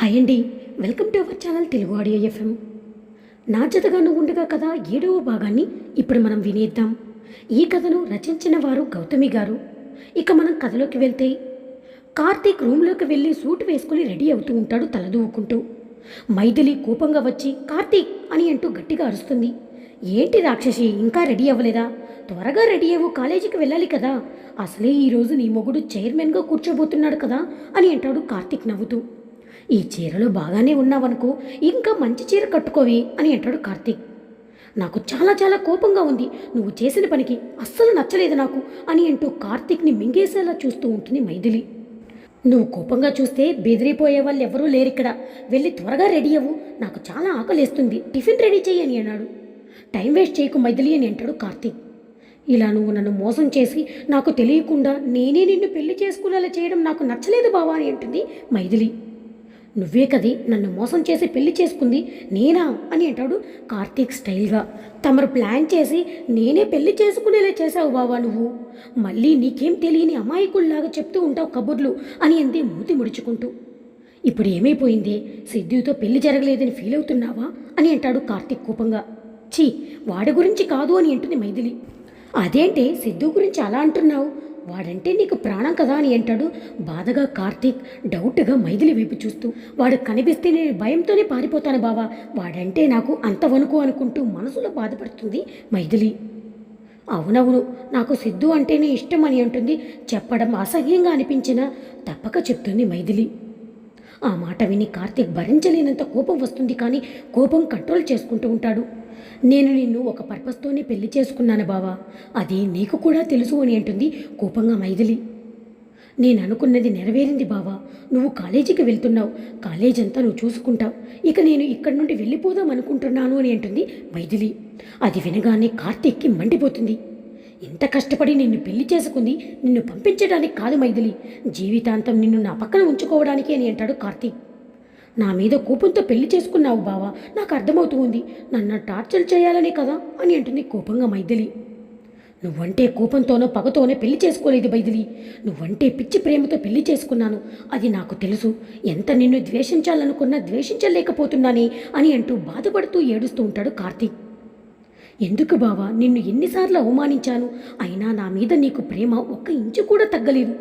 Hi అండి. Welcome to our channel Telugu audio FM. నా జతగా నువ్వు ఉండగా కథ ఏడవ భాగాన్ని ఇప్పుడు మనం వినేద్దాం. ఈ కథను రచించిన వారు గౌతమి గారు. ఇక మనం కథలోకి వెళ్తే కార్తీక్ రూమ్లోకి వెళ్ళి సూట్ వేసుకుని రెడీ అవుతూ ఉంటాడు తలదూవుకుంటూ. మైథిలి కోపంగా వచ్చి కార్తీక్ అని అంటూ గట్టిగా అరుస్తుంది. ఏంటి రాక్షసి ఇంకా రెడీ అవ్వలేదా? త్వరగా రెడీ అవ్వు కాలేజీకి వెళ్ళాలి కదా. అసలే ఈరోజు నీ మొగుడు చైర్మన్గా కూర్చోబోతున్నాడు కదా అని అంటాడు కార్తీక్ నవ్వుతూ. ఈ చీరలో బాగానే ఉన్నావనుకో ఇంకా మంచి చీర కట్టుకోవి అని అంటాడు కార్తీక్. నాకు చాలా చాలా కోపంగా ఉంది. నువ్వు చేసిన పనికి అస్సలు నచ్చలేదు నాకు అని అంటూ కార్తీక్ని మింగేసేలా చూస్తూ ఉంటుంది మైథిలి. నువ్వు కోపంగా చూస్తే బెదిరిపోయే వాళ్ళు ఎవరూ లేరిక్కడ. వెళ్ళి త్వరగా రెడీ అవ్వు. నాకు చాలా ఆకలేస్తుంది. టిఫిన్ రెడీ చేయి అని అన్నాడు. టైం వేస్ట్ చేయకు మైథిలి అని అంటాడు కార్తీక్. ఇలా నువ్వు నన్ను మోసం చేసి నాకు తెలియకుండా నేనే నిన్ను పెళ్ళి చేసుకునేలా చేయడం నాకు నచ్చలేదు బావా అని అంటుంది మైథిలి. నువ్వే కదే నన్ను మోసం చేసి పెళ్ళి చేసుకుంది నేనా అని అంటాడు కార్తీక్ స్టైల్గా. తమరు ప్లాన్ చేసి నేనే పెళ్ళి చేసుకునేలా చేశావు బావా నువ్వు. మళ్ళీ నీకేం తెలియని అమాయకుల్లాగా చెప్తూ ఉంటావు కబుర్లు అని అంది మూతి ముడుచుకుంటూ. ఇప్పుడు ఏమైపోయింది? సిద్ధుతో పెళ్ళి జరగలేదని ఫీల్ అవుతున్నావా? అని అంటాడు కార్తీక్ కోపంగా. ఛీ వాడి గురించి కాదు అని అంటుంది మైథిలి. అదేంటి సిద్ధు గురించి అలా అంటున్నావు? వాడంటే నీకు ప్రాణం కదా అని అంటాడు. బాధగా కార్తీక్ డౌట్గా మైథిలి వైపు చూస్తూ వాడు కనిపిస్తే నేను భయంతోనే పారిపోతాను బావా. వాడంటే నాకు అంత వణుకు అనుకుంటూ మనసులో బాధపడుతుంది మైథిలి. అవునవును నాకు సిద్ధు అంటేనే ఇష్టం అని అంటుంది. చెప్పడం అసహ్యంగా అనిపించినా తప్పక చెప్తుంది మైథిలి. ఆ మాట విని కార్తీక్ భరించలేనంత కోపం వస్తుంది కానీ కోపం కంట్రోల్ చేసుకుంటూ ఉంటాడు. నేను నిన్ను ఒక పర్పస్తోనే పెళ్ళి చేసుకున్నాను బావా. అది నీకు కూడా తెలుసు అని అంటుంది కోపంగా మైథిలి. నేను అనుకున్నది నెరవేరింది బావా. నువ్వు కాలేజీకి వెళ్తున్నావు. కాలేజ్ అంతా నువ్వు చూసుకుంటావు. ఇక నేను ఇక్కడి నుండి వెళ్ళిపోదాం అనుకుంటున్నాను అని అంటుంది మైథిలి. అది వినగానే కార్తీక్కి మండిపోతుంది. ఇంత కష్టపడి నిన్ను పెళ్ళి చేసుకుంది నిన్ను పంపించడానికి కాదు మైథిలి. జీవితాంతం నిన్ను నా పక్కన ఉంచుకోవడానికి అని అంటాడు కార్తీక్. నా మీద కోపంతో పెళ్ళి చేసుకున్నావు బావా. నాకు అర్థమవుతూ ఉంది నన్ను టార్చర్ చేయాలనే కదా అని అంటుంది కోపంగా మైథిలి. నువ్వంటే కోపంతోనో పగతోనో పెళ్ళి చేసుకోలేదు బైదిలి నువ్వంటే పిచ్చి ప్రేమతో పెళ్ళి చేసుకున్నాను. అది నాకు తెలుసు. ఎంత నిన్ను ద్వేషించాలనుకున్నా ద్వేషించలేకపోతున్నానే అని అంటూ బాధపడుతూ ఏడుస్తూ ఉంటాడు కార్తీక్. ఎందుకు బావా? నిన్ను ఎన్నిసార్లు అవమానించాను. అయినా నా మీద నీకు ప్రేమ ఒక్క ఇంచు కూడా తగ్గలేదు.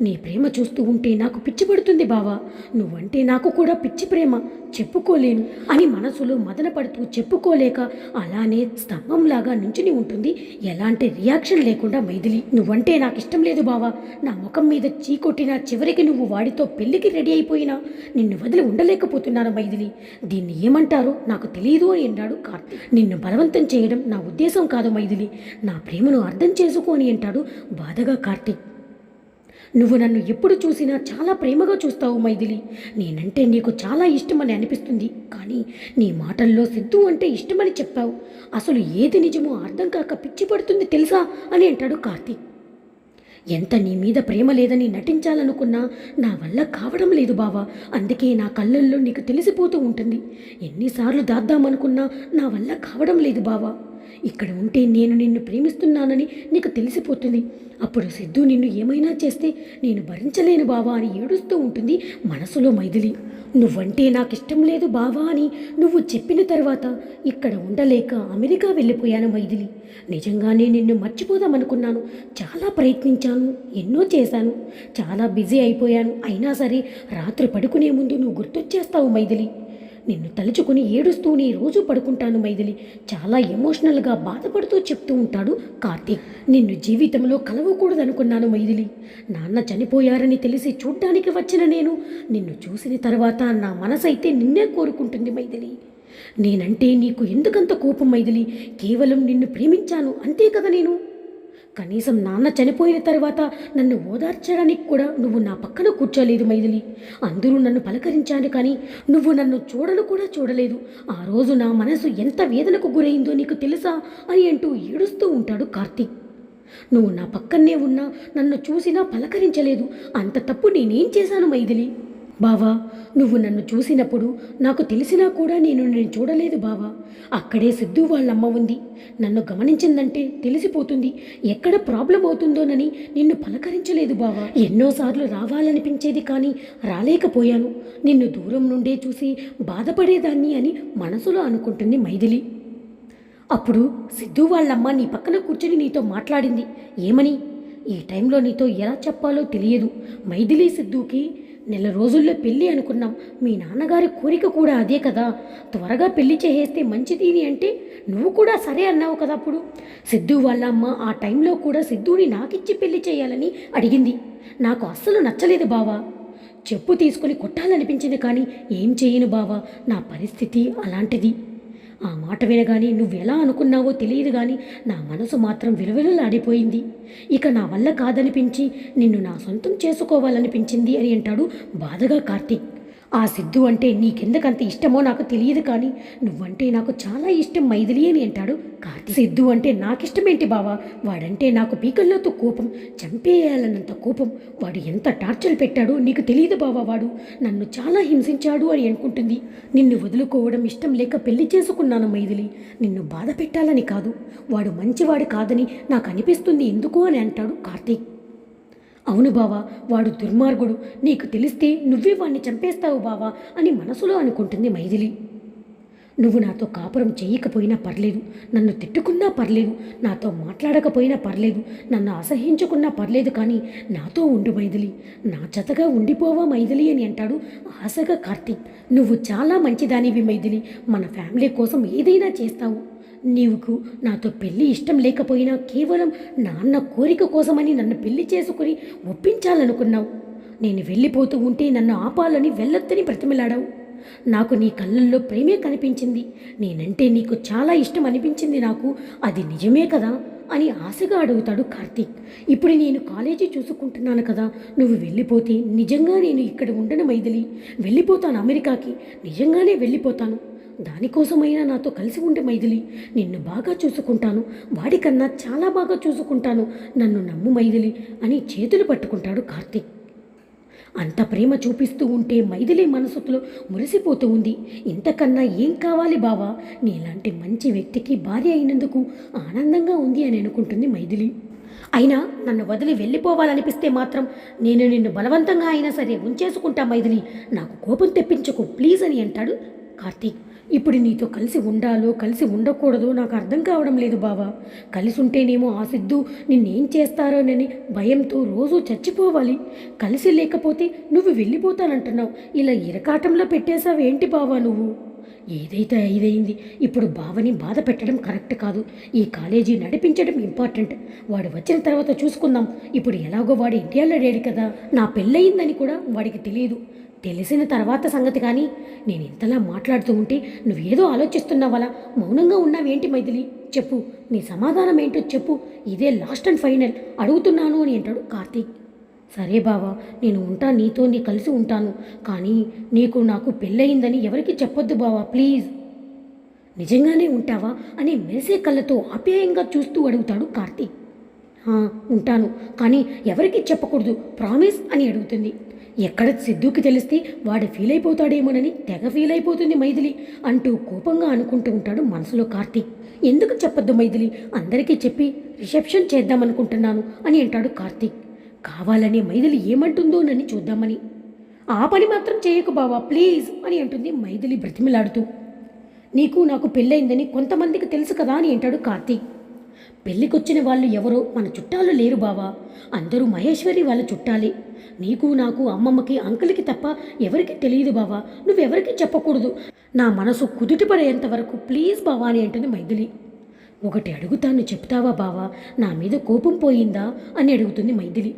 నీ ప్రేమ చూస్తూ ఉంటే నాకు పిచ్చి పడుతుంది బావా. నువ్వంటే నాకు కూడా పిచ్చి ప్రేమ. చెప్పుకోలేను. అని మనసులో మదన పడుతూ చెప్పుకోలేక అలానే స్తంభంలాగా నుంచుని ఉంటుంది. ఎలాంటి రియాక్షన్ లేకుండా మైథిలి నువ్వంటే నాకు ఇష్టం లేదు బావా. నా ముఖం మీద చీకొట్టినా చివరికి నువ్వు వాడితో పెళ్ళికి రెడీ అయిపోయినా నిన్ను వదిలి ఉండలేకపోతున్నాను మైథిలి. దీన్ని ఏమంటారో నాకు తెలియదు అని అన్నాడు కార్తీక్. నిన్ను బలవంతం చేయడం నా ఉద్దేశం కాదు మైథిలి. నా ప్రేమను అర్థం చేసుకోని అంటాడు బాధగా కార్తీక్. నువ్వు నన్ను ఎప్పుడు చూసినా చాలా ప్రేమగా చూస్తావు మైథిలి. నేనంటే నీకు చాలా ఇష్టమని అనిపిస్తుంది. కానీ నీ మాటల్లో సిద్ధు అంటే ఇష్టమని చెప్పావు. అసలు ఏది నిజమో అర్థం కాక పిచ్చి పడుతుంది తెలుసా అని అంటాడు కార్తీక్ ఎంత నీ మీద ప్రేమ లేదని నటించాలనుకున్నా నా వల్ల కావడం లేదు బావా. అందుకే నా కళ్ళల్లో నీకు తెలిసిపోతూ ఉంటుంది. ఎన్నిసార్లు దాద్దామనుకున్నా నా వల్ల కావడం లేదు బావా. ఇక్కడ ఉంటే నేను నిన్ను ప్రేమిస్తున్నానని నీకు తెలిసిపోతుంది. అప్పుడు సిద్ధు నిన్ను ఏమైనా చేస్తే నేను భరించలేను బావా అని ఏడుస్తూ ఉంటుంది మనసులో మైథిలి. నువ్వంటే నాకు ఇష్టం లేదు బావా అని నువ్వు చెప్పిన తర్వాత ఇక్కడ ఉండలేక అమెరికా వెళ్ళిపోయాను మైథిలి. నిజంగానే నిన్ను మర్చిపోదామనుకున్నాను. చాలా ప్రయత్నించాను ఎన్నో చేశాను. చాలా బిజీ అయిపోయాను. అయినా సరే రాత్రి పడుకునే ముందు నువ్వు గుర్తొచ్చేస్తావు మైథిలి. నిన్ను తలుచుకుని ఏడుస్తూనే రోజు పడుకుంటాను మైథిలి. చాలా ఎమోషనల్గా బాధపడుతూ చెప్తూ ఉంటాడు కార్తీక్. నిన్ను జీవితంలో కలవకూడదనుకున్నాను మైథిలి. నాన్న చనిపోయారని తెలిసి చూడ్డానికి వచ్చిన నేను. నిన్ను చూసిన తర్వాత నా మనసైతే నిన్నే కోరుకుంటుంది మైథిలి. నేనంటే నీకు ఎందుకంత కోపం మైథిలి? కేవలం నిన్ను ప్రేమించాను అంతే కదా నేను? కనీసం నాన్న చనిపోయిన తర్వాత నన్ను ఓదార్చడానికి కూడా నువ్వు నా పక్కన కూర్చోలేదు మైథిలి. అందరూ నన్ను పలకరించాను కానీ నువ్వు నన్ను చూడను కూడా చూడలేదు. ఆ రోజు నా మనసు ఎంత వేదనకు గురైందో నీకు తెలుసా అని అంటూ ఏడుస్తూ ఉంటాడు కార్తీక్. నువ్వు నా పక్కనే ఉన్నా నన్ను చూసినా పలకరించలేదు. అంత తప్పు నేనేం చేశాను మైథిలి? బావా నువ్వు నన్ను చూసినప్పుడు నాకు తెలిసినా కూడా నేను నేను చూడలేదు బావా. అక్కడే సిద్ధు వాళ్ళమ్మ ఉంది. నన్ను గమనించిందంటే తెలిసిపోతుంది ఎక్కడ ప్రాబ్లం అవుతుందోనని నిన్ను పలకరించలేదు బావా. ఎన్నోసార్లు రావాలనిపించేది కానీ రాలేకపోయాను. నిన్ను దూరం నుండే చూసి బాధపడేదాన్ని అని మనసులో అనుకుంటుంది మైథిలి. అప్పుడు సిద్ధు వాళ్ళమ్మ నీ పక్కన కూర్చొని నీతో మాట్లాడింది. ఏమని? ఈ టైంలో నీతో ఎలా చెప్పాలో తెలియదు. మైథిలి సిద్ధుకి నెల రోజుల్లో పెళ్ళి అనుకున్నాం. మీ నాన్నగారి కోరిక కూడా అదే కదా. త్వరగా పెళ్ళి చేసేస్తే మంచిది అంటే నువ్వు కూడా సరే అన్నావు కదా అప్పుడు. సిద్ధు వాళ్ళ అమ్మ ఆ టైంలో కూడా సిద్ధుని నాకిచ్చి పెళ్ళి చేయాలని అడిగింది. నాకు అస్సలు నచ్చలేదు బావా. చెప్పు తీసుకొని కొట్టాలనిపించింది కానీ ఏం చేయను బావా. నా పరిస్థితి అలాంటిది. ఆ మాట వినగానే నువ్వెలా అనుకున్నావో తెలియదు కానీ నా మనసు మాత్రం విలువలాడిపోయింది ఇక నా వల్ల కాదనిపించి నిన్ను నా సొంతం చేసుకోవాలనిపించింది అని అంటాడు బాధగా కార్తీక్. ఆ సిద్ధు అంటే నీకెందుకంత ఇష్టమో నాకు తెలియదు కానీ నువ్వంటే నాకు చాలా ఇష్టం మైథిలి అని అంటాడు కార్తీ సిద్ధు అంటే నాకిష్టమేంటి బావా? వాడంటే నాకు పీకల్లోతో కోపం చంపేయాలన్నంత కోపం. వాడు ఎంత టార్చర్ పెట్టాడో నీకు తెలియదు బావా వాడు. నన్ను చాలా హింసించాడు అని అనుకుంటుంది. నిన్ను వదులుకోవడం ఇష్టం లేక పెళ్ళి చేసుకున్నాను మైథిలి. నిన్ను బాధ పెట్టాలని కాదు. వాడు మంచివాడు కాదని నాకు అనిపిస్తుంది ఎందుకు అని అంటాడు కార్తీక్. అవును బావా వాడు దుర్మార్గుడు. నీకు తెలిస్తే నువ్వే వాణ్ణి చంపేస్తావు బావా అని మనసులో అనుకుంటుంది మైథిలి. నువ్వు నాతో కాపురం చేయకపోయినా పర్లేదు నన్ను తిట్టుకున్నా పర్లేదు నాతో మాట్లాడకపోయినా పర్లేదు నన్ను అసహించుకున్నా పర్లేదు కానీ నాతో ఉండు మైథిలి. నా జతగా ఉండిపోవా మైథిలి అని అంటాడు ఆశగా కార్తీక్. నువ్వు చాలా మంచిదానివి మైథిలి. మన ఫ్యామిలీ కోసం ఏదైనా చేస్తావు. నీవుకు నాతో పెళ్ళి ఇష్టం లేకపోయినా కేవలం నాన్న కోరిక కోసమని నన్ను పెళ్ళి చేసుకుని ఒప్పించాలనుకున్నావు. నేను వెళ్ళిపోతూ ఉంటే నన్ను ఆపాలని వెళ్ళొద్దని బ్రతిమలాడావు. నాకు నీ కళ్ళల్లో ప్రేమే కనిపించింది. నేనంటే నీకు చాలా ఇష్టం అనిపించింది నాకు. అది నిజమే కదా? అని ఆశగా అడుగుతాడు కార్తీక్. ఇప్పుడు నేను కాలేజీ చూసుకుంటున్నాను కదా. నువ్వు వెళ్ళిపోతే నిజంగా నేను ఇక్కడ ఉండను మైథిలి. వెళ్ళిపోతాను అమెరికాకి. నిజంగానే వెళ్ళిపోతాను. దానికోసమైనా నాతో కలిసి ఉండే మైథిలి. నిన్ను బాగా చూసుకుంటాను. వాడికన్నా చాలా బాగా చూసుకుంటాను. నన్ను నమ్ము మైథిలి అని చేతులు పట్టుకుంటాడు కార్తీక్. అంత ప్రేమ చూపిస్తూ ఉంటే మైథిలి మనసులో మురిసిపోతూ ఉంది. ఇంతకన్నా ఏం కావాలి బావా? నీలాంటి మంచి వ్యక్తికి భార్య అయినందుకు ఆనందంగా ఉంది అని అనుకుంటుంది మైథిలి. అయినా నన్ను వదిలి వెళ్ళిపోవాలనిపిస్తే మాత్రం నేను నిన్ను బలవంతంగా అయినా సరే ఉంచేసుకుంటా మైథిలి. నాకు కోపం తెప్పించకు ప్లీజ్ అని అంటాడు కార్తీక్. ఇప్పుడు నీతో కలిసి ఉండాలో కలిసి ఉండకూడదో నాకు అర్థం కావడం లేదు బావా. కలిసి ఉంటేనేమో ఆ సిద్ధు నిన్నేం చేస్తారోనని భయంతో రోజు చచ్చిపోవాలి. కలిసి లేకపోతే నువ్వు వెళ్ళిపోతానంటున్నావు. ఇలా ఇరకాటంలో పెట్టేశావేంటి బావా నువ్వు? ఏదైతే ఇదైంది ఇప్పుడు బావని బాధ పెట్టడం కరెక్ట్ కాదు. ఈ కాలేజీ నడిపించడం ఇంపార్టెంట్. వాడు వచ్చిన తర్వాత చూసుకుందాం. ఇప్పుడు ఎలాగో వాడు ఇండియాలో లేడు కదా. నా పెళ్ళయిందని కూడా వాడికి తెలియదు. తెలిసిన తర్వాత సంగతి కానీ నేను ఇంతలా మాట్లాడుతూ ఉంటే నువ్వేదో ఆలోచిస్తున్నావలా మౌనంగా ఉన్నావేంటి మైథిలి? చెప్పు. నీ సమాధానం ఏంటో చెప్పు. ఇదే లాస్ట్ అండ్ ఫైనల్. అడుగుతున్నాను అని అంటాడు కార్తీక్. సరే బావా నేను ఉంటా నీతో నీ కలిసి ఉంటాను. కానీ నీకు నాకు పెళ్ళయిందని ఎవరికి చెప్పొద్దు బావా ప్లీజ్. నిజంగానే ఉంటావా అని మెరిసే కళ్ళతో ఆప్యాయంగా చూస్తూ అడుగుతాడు కార్తీక్. ఉంటాను. కానీ ఎవరికి చెప్పకూడదు. ప్రామిస్ అని అడుగుతుంది. ఎక్కడ సిద్ధుకి తెలిస్తే వాడు ఫీల్ అయిపోతాడేమోనని తెగ ఫీల్ అయిపోతుంది మైథిలి అంటూ కోపంగా అనుకుంటూ ఉంటాడు మనసులో కార్తీక్ ఎందుకు చెప్పొద్దు మైథిలి? అందరికీ చెప్పి రిసెప్షన్ చేద్దామనుకుంటున్నాను అని అంటాడు కార్తీక్ కావాలని మైథిలి ఏమంటుందోనని చూద్దామని. ఆ పని మాత్రం చేయకు బావా ప్లీజ్ అని అంటుంది మైథిలి బ్రతిమిలాడుతూ. నీకు నాకు పెళ్ళయిందని కొంతమందికి తెలుసు కదా అని అంటాడు కార్తీక్ పెళ్ళికొచ్చిన వాళ్ళు ఎవరో మన చుట్టాలు లేరు బావా. అందరూ మహేశ్వరి వాళ్ళ చుట్టాలే. నీకు నాకు అమ్మమ్మకి అంకులకి తప్ప ఎవరికి తెలియదు బావా. నువ్వెవరికి చెప్పకూడదు. నా మనసు కుదుటిపడేంత వరకు ప్లీజ్ బావా అని అంటుంది మైథిలి. ఒకటి అడుగుతాను చెప్తావా బావా? నా మీద కోపం పోయిందా? అని అడుగుతుంది మైథిలి.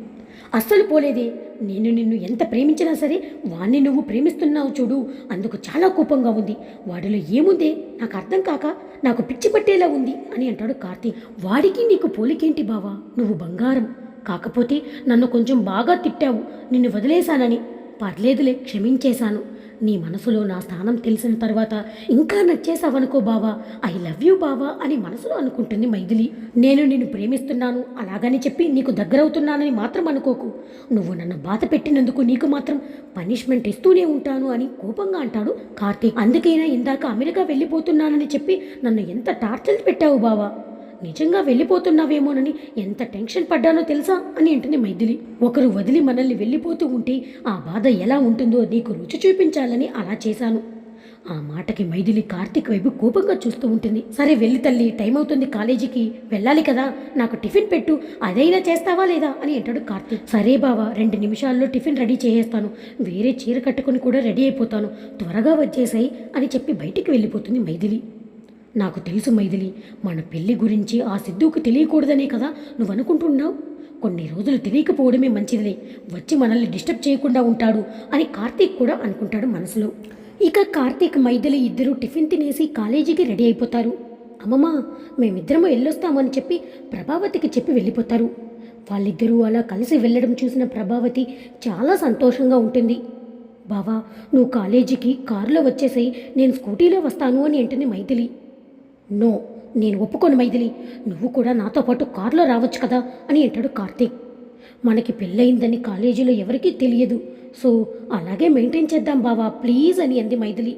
అస్సలు పోలేదే. నేను నిన్ను ఎంత ప్రేమించినా సరే వాణ్ణి నువ్వు ప్రేమిస్తున్నావు చూడు. అందుకు చాలా కోపంగా ఉంది. వాడిలో ఏముందే? నాకు అర్థం కాక నాకు పిచ్చి పట్టేలా ఉంది అని అంటాడు కార్తీక్. వాడికి నీకు పోలికేంటి బావా? నువ్వు బంగారం. కాకపోతే నన్ను కొంచెం బాగా తిట్టావు. నిన్ను వదిలేశానని. పర్లేదులే క్షమించేశాను. నీ మనసులో నా స్థానం తెలిసిన తర్వాత ఇంకా నచ్చేసావనుకో బావా. ఐ లవ్ యూ బావా అని మనసులో అనుకుంటుంది మైథిలి. నేను నిన్ను ప్రేమిస్తున్నాను అలాగని చెప్పి నీకు దగ్గరవుతున్నానని మాత్రం అనుకోకు. నువ్వు నన్ను బాధ పెట్టినందుకు నీకు మాత్రం పనిష్మెంట్ ఇస్తూనే ఉంటాను అని కోపంగా అంటాడు కార్తీక్. అందుకైనా ఇందాక అమెరికా వెళ్ళిపోతున్నానని చెప్పి నన్ను ఎంత టార్చర్ పెట్టావు బావా? నిజంగా వెళ్ళిపోతున్నావేమోనని ఎంత టెన్షన్ పడ్డానో తెలుసా అని అంటుంది మైథిలి. ఒకరు వదిలి మనల్ని వెళ్ళిపోతూ ఉంటే ఆ బాధ ఎలా ఉంటుందో నీకు రుచి చూపించాలని అలా చేశాను. ఆ మాటకి మైథిలి కార్తీక్ వైపు కోపంగా చూస్తూ ఉంటుంది. సరే వెళ్ళి తల్లి టైం అవుతుంది కాలేజీకి. వెళ్ళాలి కదా. నాకు టిఫిన్ పెట్టు. అదైనా చేస్తావా లేదా? అని అంటాడు కార్తీక్. సరే బావా రెండు నిమిషాల్లో టిఫిన్ రెడీ చేసేస్తాను. వేరే చీర కట్టుకుని కూడా రెడీ అయిపోతాను. త్వరగా వచ్చేసాయి అని చెప్పి బయటికి వెళ్ళిపోతుంది మైథిలి. నాకు తెలుసు మైథిలి. మన పెళ్ళి గురించి ఆ సిద్ధుకు తెలియకూడదనే కదా నువ్వు అనుకుంటున్నావు కొన్ని రోజులు తెలియకపోవడమే మంచిదిలే. వచ్చి మనల్ని డిస్టర్బ్ చేయకుండా ఉంటాడు అని కార్తీక్ కూడా అనుకుంటాడు మనసులో. ఇక కార్తీక్ మైథిలి ఇద్దరు టిఫిన్ తినేసి కాలేజీకి రెడీ అయిపోతారు. అమ్మమ్మ మేమిద్దరము వెళ్ళొస్తామని చెప్పి ప్రభావతికి చెప్పి వెళ్ళిపోతారు. వాళ్ళిద్దరూ అలా కలిసి వెళ్ళడం చూసిన ప్రభావతి చాలా సంతోషంగా ఉంటుంది. బావా నువ్వు కాలేజీకి కారులో వచ్చేసాయి నేను స్కూటీలో వస్తాను అని అంటుంది మైథిలి. నో నేను ఒప్పుకోను మైథిలి. నువ్వు కూడా నాతో పాటు కారులో రావచ్చు కదా అని అంటాడు కార్తీక్. మనకి పెళ్ళయిందని కాలేజీలో ఎవరికీ తెలియదు. సో అలాగే మెయింటైన్ చేద్దాం బావా ప్లీజ్ అని అంది మైథిలి.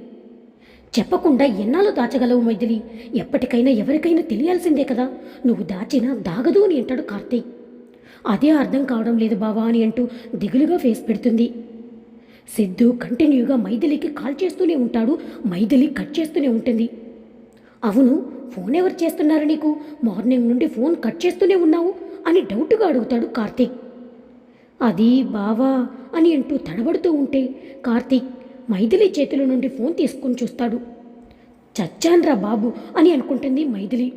చెప్పకుండా ఎన్నాళ్ళు దాచగలవు మైథిలి? ఎప్పటికైనా ఎవరికైనా తెలియాల్సిందే కదా. నువ్వు దాచినా దాగదు అని అంటాడు కార్తీక్. అదే అర్థం కావడం లేదు బావా అని అంటూ దిగులుగా ఫేస్ పెడుతుంది. సిద్ధు కంటిన్యూగా మైథిలికి కాల్ చేస్తూనే ఉంటాడు. మైథిలి కట్ చేస్తూనే ఉంటుంది. అవును ఫోన్ ఎవరు చేస్తున్నారు నీకు? మార్నింగ్ నుండి ఫోన్ కట్ చేస్తూనే ఉన్నావు అని డౌట్గా అడుగుతాడు కార్తీక్. అది బావా అని అంటూ తడబడుతూ ఉంటే కార్తీక్ మైథిలి చేతుల నుండి ఫోన్ తీసుకొని చూస్తాడు. చచ్చాన్రా బాబు అని అనుకుంటుంది మైథిలి.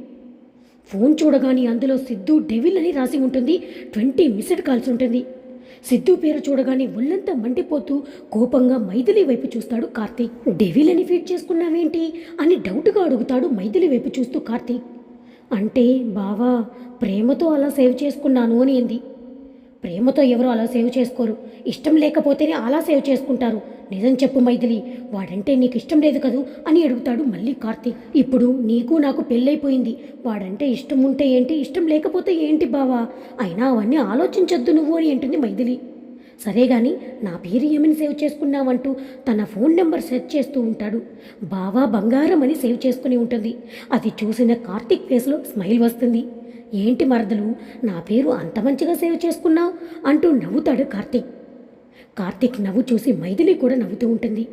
ఫోన్ చూడగానే అందులో సిద్ధు డెవిల్ అని రాసి ఉంటుంది ట్వంటీ మిస్డ్ కాల్స్ ఉంటుంది. సిద్ధు పేరు చూడగానే ఒళ్ళంతా మండిపోతూ కోపంగా మైథిలి వైపు చూస్తాడు కార్తీక్. డెవిలని ఫీట్ చేసుకున్నావేంటి? అని డౌట్గా అడుగుతాడు మైథిలి వైపు చూస్తూ కార్తీక్. అంటే బావా ప్రేమతో అలా సేవ్ చేసుకున్నాను అని ఏంది ప్రేమతో ఎవరు అలా సేవ్ చేసుకోరు. ఇష్టం లేకపోతేనే అలా సేవ్ చేసుకుంటారు. నిజం చెప్పు మైథిలి వాడంటే నీకు ఇష్టం లేదు కదూ అని అడుగుతాడు మళ్ళీ కార్తీక్ ఇప్పుడు నీకు నాకు పెళ్ళైపోయింది. వాడంటే ఇష్టం ఉంటే ఏంటి ఇష్టం లేకపోతే ఏంటి బావా? అయినా అవన్నీ ఆలోచించొద్దు నువ్వు అని అంటుంది మైథిలి. సరే గాని నా పేరు ఏమని సేవ్ చేసుకున్నావంటూ తన ఫోన్ నెంబర్ సెర్చ్ చేస్తూ ఉంటాడు. బావా బంగారం అని సేవ్ చేసుకుని ఉంటుంది. అది చూసిన కార్తీక్ ఫేస్లో స్మైల్ వస్తుంది. ఏంటి మరదలు నా పేరు అంత మంచిగా సేవ్ చేసుకున్నావు? అంటూ నవ్వుతాడు కార్తీక్. కార్తీక్ నవ్వు చూసి మైథిలి కూడా నవ్వుతూ ఉంటుంది.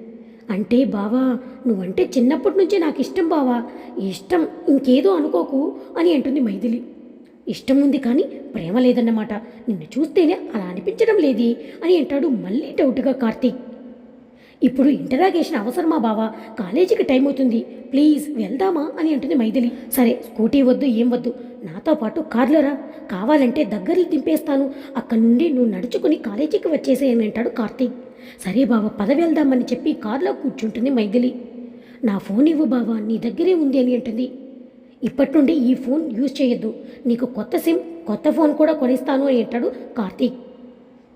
అంటే బావా నువ్వంటే చిన్నప్పటి నుంచే నాకు ఇష్టం బావా. ఇష్టం ఇంకేదో అనుకోకు అని అంటుంది మైథిలి. ఇష్టం ఉంది కానీ ప్రేమ లేదన్నమాట. నిన్ను చూస్తేనే అలా అనిపించడం లేది అని అంటాడు మళ్ళీ డౌట్గా కార్తీక్. ఇప్పుడు ఇంటరాగేషన్ అవసరమా బావా? కాలేజీకి టైం అవుతుంది. ప్లీజ్ వెళ్దామా? అని అంటుంది మైథిలి. సరే స్కూటీ వద్దు ఏం వద్దు. నాతో పాటు కార్లోరా కావాలంటే దగ్గరికి దింపేస్తాను. అక్కడి నుండి నువ్వు నడుచుకుని కాలేజీకి వచ్చేసేయని అంటాడు కార్తీక్. సరే బావ పద వెళ్దామని చెప్పి కారులో కూర్చుంటుంది మైథిలి. నా ఫోన్ ఇవ్వు బావా నీ దగ్గరే ఉంది అని అంటుంది. ఇప్పటి నుండి ఈ ఫోన్ యూజ్ చేయొద్దు. నీకు కొత్త సిమ్ కొత్త ఫోన్ కూడా కొనిస్తాను అని అంటాడు కార్తీక్.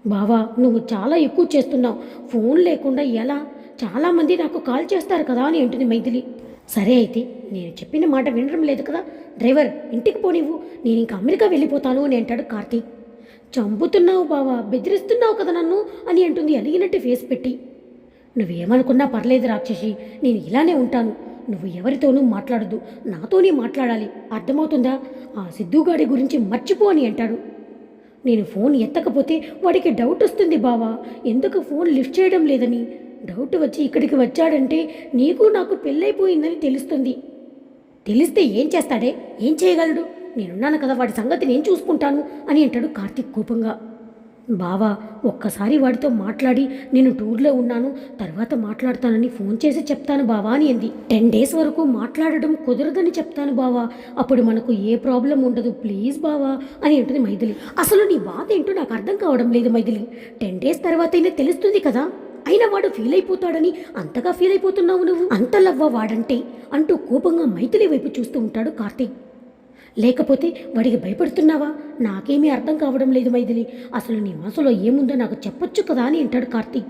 బావా నువ్వు చాలా ఎక్కువ చేస్తున్నావు. ఫోన్ లేకుండా ఎలా? చాలామంది నాకు కాల్ చేస్తారు కదా అని అంటుంది మైథిలి. సరే అయితే నేను చెప్పిన మాట వినడం లేదు కదా? డ్రైవర్ ఇంటికి పోనివ్వు. నేను ఇంకా అమెరికా వెళ్ళిపోతాను అని అంటాడు కార్తీక్ చంపుతున్నావు బావా బెదిరిస్తున్నావు కదా నన్ను అని అంటుంది అలిగినట్టు ఫేస్ పెట్టి. నువ్వేమనుకున్నా పర్లేదు రాక్షసి నేను ఇలానే ఉంటాను. నువ్వు ఎవరితోనూ మాట్లాడదు నాతోనే మాట్లాడాలి. అర్థమవుతుందా? ఆ సిద్ధుగాడి గురించి మర్చిపో అని అంటాడు. నేను ఫోన్ ఎత్తకపోతే వాడికి డౌట్ వస్తుంది బావా. ఎందుకు ఫోన్ లిఫ్ట్ చేయడం లేదని? డౌట్ వచ్చి ఇక్కడికి వచ్చాడంటే నీకు నాకు పెళ్ళైపోయిందని తెలుస్తుంది. తెలిస్తే ఏం చేస్తాడే? ఏం చేయగలడు? నేనున్నాను కదా వాడి సంగతి నేను చూసుకుంటాను అని అంటాడు కార్తీక్ కోపంగా. బావా ఒక్కసారి వాడితో మాట్లాడి నేను టూర్లో ఉన్నాను తర్వాత మాట్లాడతానని ఫోన్ చేసి చెప్తాను బావా అని అంది. టెన్ డేస్ వరకు మాట్లాడడం కుదరదని చెప్తాను బావా. అప్పుడు మనకు ఏ ప్రాబ్లం ఉండదు ప్లీజ్ బావా అని అంటుంది మైథిలి. అసలు నీ బాధ ఏంటో నాకు అర్థం కావడం లేదు మైథిలి. టెన్ డేస్ తర్వాత అయినా తెలుస్తుంది కదా. అయినా వాడు ఫీల్ అయిపోతాడని అంతగా ఫీల్ అయిపోతున్నావు నువ్వు? అంత లవ్వ వాడంటే అంటూ కోపంగా మైథిలి వైపు చూస్తూ ఉంటాడు కార్తీక్. లేకపోతే వాడికి భయపడుతున్నావా? నాకేమీ అర్థం కావడం లేదు మైథిలి. అసలు నీ మనసులో ఏముందో నాకు చెప్పొచ్చు కదా అని అంటాడు కార్తీక్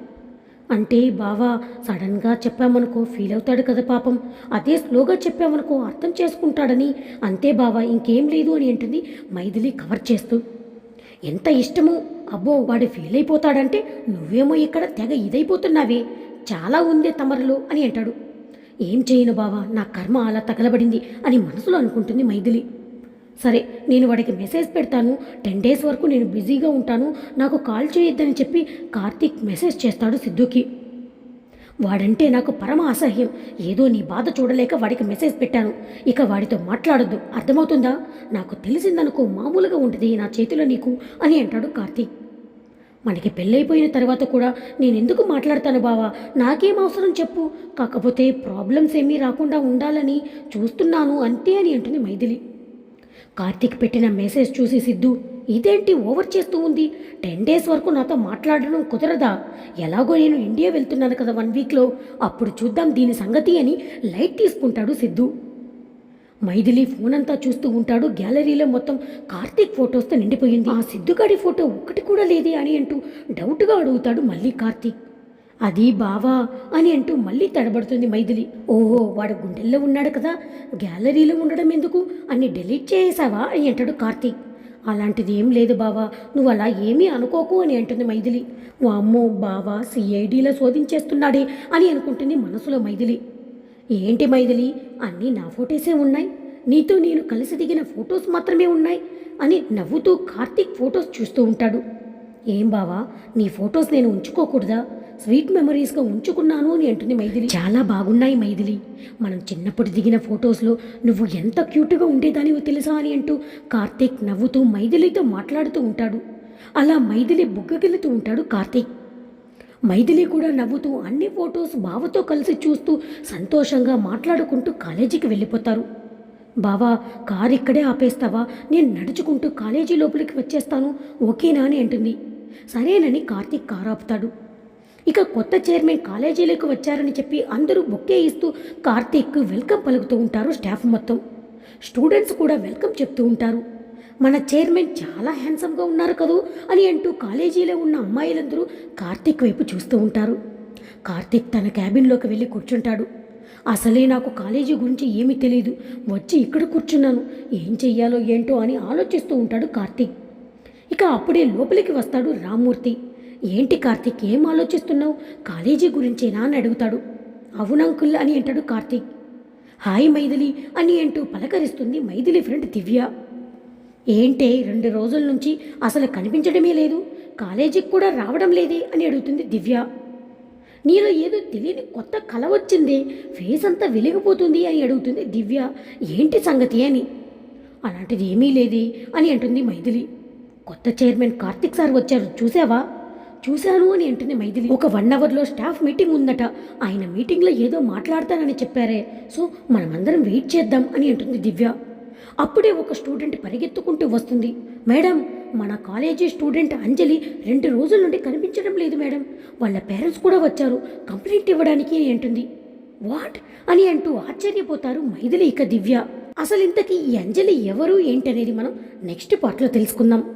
అంటే బావా సడన్గా చెప్పామనుకో ఫీల్ అవుతాడు కదా పాపం. అదే స్లోగా చెప్పామనుకో అర్థం చేసుకుంటాడని. అంతే బావా ఇంకేం లేదు అని అంటుంది మైథిలి కవర్ చేస్తూ. ఎంత ఇష్టమో అబ్బో వాడు ఫీల్ అయిపోతాడంటే నువ్వేమో ఇక్కడ తెగ ఇదైపోతున్నావే. చాలా ఉందే తమరులు అని అంటాడు. ఏం చేయను బావా నా కర్మ అలా తగలబడింది అని మనసులో అనుకుంటుంది మైథిలి. సరే నేను వాడికి మెసేజ్ పెడతాను. టెన్ డేస్ వరకు నేను బిజీగా ఉంటాను. నాకు కాల్ చేయొద్దని చెప్పి కార్తీక్ మెసేజ్ చేస్తాడు సిద్ధుకి. వాడంటే నాకు పరమ అసహ్యం. ఏదో నీ బాధ చూడలేక వాడికి మెసేజ్ పెట్టాను. ఇక వాడితో మాట్లాడొద్దు. అర్థమవుతుందా? నాకు తెలిసిందనుకో మామూలుగా ఉంటుంది నా చేతిలో నీకు అని అంటాడు కార్తీక్. మనకి పెళ్ళైపోయిన తర్వాత కూడా నేను ఎందుకు మాట్లాడతాను బావా? నాకేం అవసరం చెప్పు. కాకపోతే ప్రాబ్లమ్స్ ఏమీ రాకుండా ఉండాలని చూస్తున్నాను అంతే అని అంటుంది మైథిలి. కార్తీక్ పెట్టిన మెసేజ్ చూసి సిద్ధు ఇదేంటి ఓవర్ చేస్తూ ఉంది? టెన్ డేస్ వరకు నాతో మాట్లాడడం కుదరదా? ఎలాగో నేను ఇండియా వెళ్తున్నాను కదా వన్ వీక్లో. అప్పుడు చూద్దాం దీని సంగతి అని లైట్ తీసుకుంటాడు సిద్ధు. మైథిలి ఫోన్ అంతా చూస్తూ ఉంటాడు. గ్యాలరీలో మొత్తం కార్తీక్ ఫొటోస్తో నిండిపోయింది. ఆ సిద్ధుగాడి ఫోటో ఒక్కటి కూడా లేదే అని అంటూ డౌట్గా అడుగుతాడు మళ్ళీ కార్తీక్. అది బావా అని అంటూ మళ్ళీ తడబడుతుంది మైథిలి. ఓహో వాడు గుండెల్లో ఉన్నాడు కదా గ్యాలరీలో ఉండడం ఎందుకు? అని డిలీట్ చేసావా అని అంటాడు కార్తీక్ అలాంటిది ఏం లేదు బావా నువ్వు అలా ఏమీ అనుకోకు అని అంటుంది మైథిలి. వామ్మో బావా సిఐడిలో శోధించేస్తున్నాడే అని అనుకుంటుంది మనసులో మైథిలి. ఏంటి మైథిలి అన్నీ నా ఫోటోసే ఉన్నాయి? నీతో నేను కలిసి దిగిన ఫొటోస్ మాత్రమే ఉన్నాయి? అని నవ్వుతూ కార్తీక్ ఫొటోస్ చూస్తూ ఉంటాడు. ఏం బావా నీ ఫొటోస్ నేను ఉంచుకోకూడదా? స్వీట్ మెమరీస్గా ఉంచుకున్నాను అని అంటుంది మైథిలి. చాలా బాగున్నాయి మైథిలి. మనం చిన్నప్పుడు దిగిన ఫొటోస్లో నువ్వు ఎంత క్యూట్గా ఉండేదానివో తెలుసా అని అంటూ కార్తీక్ నవ్వుతూ మైథిలితో మాట్లాడుతూ ఉంటాడు. అలా మైథిలి బుగ్గగిల్లుతూ ఉంటాడు కార్తీక్. మైథిలి కూడా నవ్వుతూ అన్ని ఫొటోస్ బావతో కలిసి చూస్తూ సంతోషంగా మాట్లాడుకుంటూ కాలేజీకి వెళ్ళిపోతారు. బావా కారు ఇక్కడే ఆపేస్తావా? నేను నడుచుకుంటూ కాలేజీ లోపలికి వచ్చేస్తాను. ఓకేనా అని అంటుంది. సరేనని కార్తీక్ కారు ఆపుతాడు. ఇక కొత్త చైర్మన్ కాలేజీలోకి వచ్చారని చెప్పి అందరూ బొక్కే ఇస్తూ కార్తీక్ వెల్కమ్ పలుకుతూ ఉంటారు స్టాఫ్ మొత్తం. స్టూడెంట్స్ కూడా వెల్కమ్ చెప్తూ ఉంటారు. మన చైర్మన్ చాలా హ్యాండ్సమ్గా ఉన్నారు కదూ అని అంటూ కాలేజీలో ఉన్న అమ్మాయిలందరూ కార్తీక్ వైపు చూస్తూ ఉంటారు. కార్తీక్ తన క్యాబిన్లోకి వెళ్ళి కూర్చుంటాడు. అసలే నాకు కాలేజీ గురించి ఏమీ తెలియదు వచ్చి ఇక్కడ కూర్చున్నాను. ఏం చెయ్యాలో ఏంటో అని ఆలోచిస్తూ ఉంటాడు కార్తీక్. ఇక అప్పుడే లోపలికి వస్తాడు రామ్మూర్తి. ఏంటి కార్తీక్ ఏం ఆలోచిస్తున్నావు? కాలేజీ గురించేనా అని అడుగుతాడు. అవునంకుల్ అని అంటాడు కార్తీక్. హాయ్ మైథిలి అని అంటూ పలకరిస్తుంది మైథిలి ఫ్రెండ్ దివ్య. ఏంటే రెండు రోజుల నుంచి అసలు కనిపించడమే లేదు. కాలేజీకి కూడా రావడం లేదే అని అడుగుతుంది దివ్య. నీలో ఏదో తెలియని కొత్త కల వచ్చిందే ఫేస్ అంతా వెలిగిపోతుంది అని అడుగుతుంది దివ్య. ఏంటి సంగతి అని. అలాంటిది ఏమీ లేదే అని అంటుంది మైథిలి. కొత్త చైర్మన్ కార్తిక్ సార్ వచ్చారు చూసావా? చూశాను అని అంటుంది మైథిలి. ఒక వన్ అవర్లో స్టాఫ్ మీటింగ్ ఉందట. ఆయన మీటింగ్లో ఏదో మాట్లాడతానని చెప్పారే. సో మనమందరం వెయిట్ చేద్దాం అని అంటుంది దివ్య. అప్పుడే ఒక స్టూడెంట్ పరిగెత్తుకుంటూ వస్తుంది. మేడం మన కాలేజీ స్టూడెంట్ అంజలి రెండు రోజుల నుండి కనిపించడం లేదు మేడం. వాళ్ళ పేరెంట్స్ కూడా వచ్చారు. కంప్లైంట్ ఇవ్వడానికి అని అంటుంది. వాట్ అని అంటూ ఆశ్చర్యపోతారు మైథిలి ఇక దివ్య. అసలు ఇంతకీ ఈ అంజలి ఎవరు ఏంటనేది మనం నెక్స్ట్ పార్ట్లో తెలుసుకుందాం.